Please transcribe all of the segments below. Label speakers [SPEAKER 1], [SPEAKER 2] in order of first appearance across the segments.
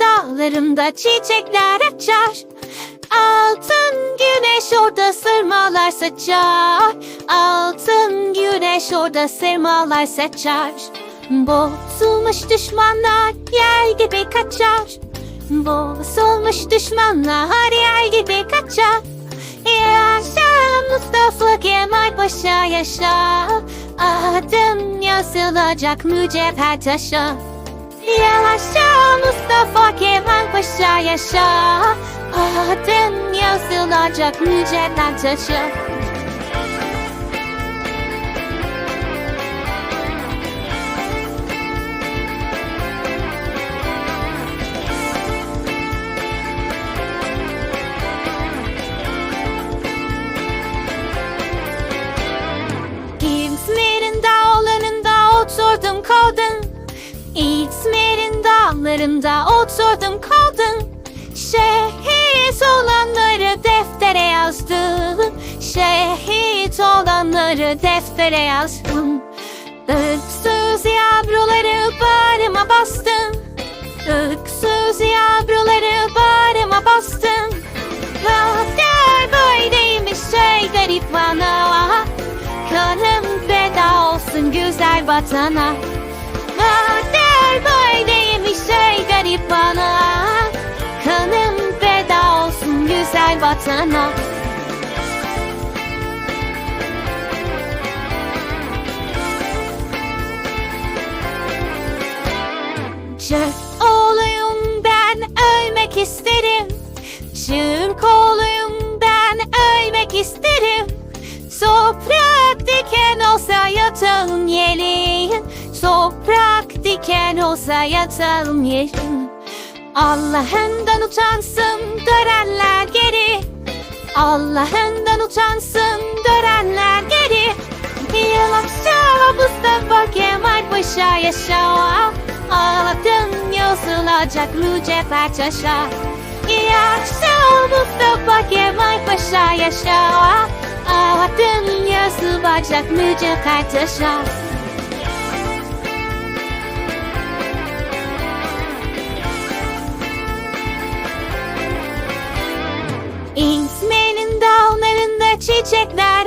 [SPEAKER 1] dallarında çiçekler açar. Altın güneş orada sırmalar saçar. Altın güneş orada sırmalar saçar. Bozulmuş düşmanlar yer gibi kaçar. Bozulmuş düşmanlar yer gibi kaçar. Yaşa Mustafa Kemal Paşa yaşa Adın yazılacak mücevher taşa Yaşa Mustafa Kemal Paşa yaşa. Adın yazılacak mücevher taşa dağlarında oturdum kaldım. Şehit olanları deftere yazdım. Şehit olanları deftere yazdım. Öksüz yavruları bağrıma bastım. Öksüz yavruları bağrıma bastım. Kader böyleymiş şey garip bana. Kanım feda olsun güzel vatana. Kader şey garip bana. Kanım feda olsun güzel vatana. Çöp olayım ben ölmek isterim. Çırk olayım ben ölmek isterim. Toprak diken olsa Toprak diken olsa yatalım yerin Allah'ından utansın görenler geri. Allah'ından utansın görenler geri. Yılakça Mustafa Kemal Paşa yaşa. Ağladın yazılacak mücevher taşa. Yaşa Mustafa Kemal Paşa yaşa. Ağladın yazılacak mücevher taşa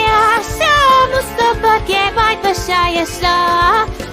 [SPEAKER 1] Yaşa Mustafa Kemal Paşa yaşa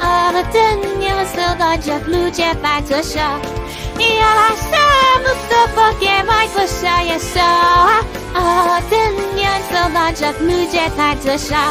[SPEAKER 1] Adın yazılacak mücevher taşa Yaşa Mustafa Kemal Paşa yaşa Adın yazılacak mücevher taşa